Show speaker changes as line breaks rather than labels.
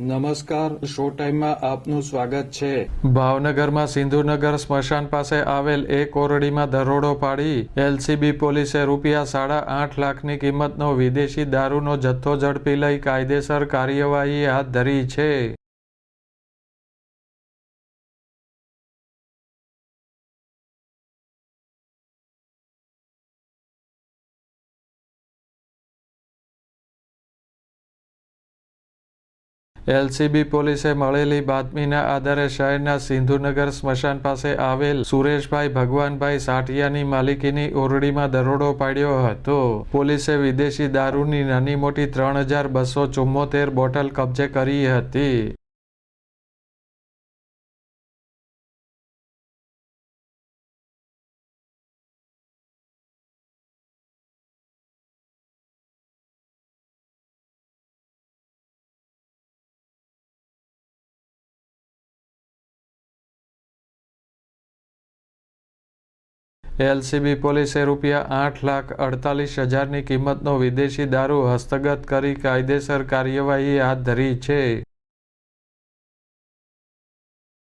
નમસ્કાર, શો ટાઈમમાં આપનું સ્વાગત છે.
ભાવનગરમાં સિંધુનગર સ્મશાન પાસે આવેલ એક ઓરડીમાં દરોડો પાડી એલસીબી પોલીસે રૂપિયા સાડા આઠ લાખની કિંમતનો વિદેશી દારૂનો જથ્થો ઝડપી લઈ કાયદેસર કાર્યવાહી હાથ ધરી છે. એલસીબી પોલીસે મળેલી બાતમીના આધારે શહેરના સિંધુનગર સ્મશાન પાસે આવેલ સુરેશભાઈ ભગવાનભાઈ સાઠિયાની માલિકીની ઓરડીમાં દરોડો પાડ્યો હતો. પોલીસે વિદેશી દારૂની નાની મોટી ત્રણ હજાર બસો ચુમ્મોતેર બોટલ કબજે કરી હતી. એલસીબી પોલીસે રૂપિયા આઠ લાખ અડતાલીસ હજારની કિંમતનો વિદેશી દારૂ હસ્તગત કરી કાયદેસર કાર્યવાહી હાથ ધરી છે.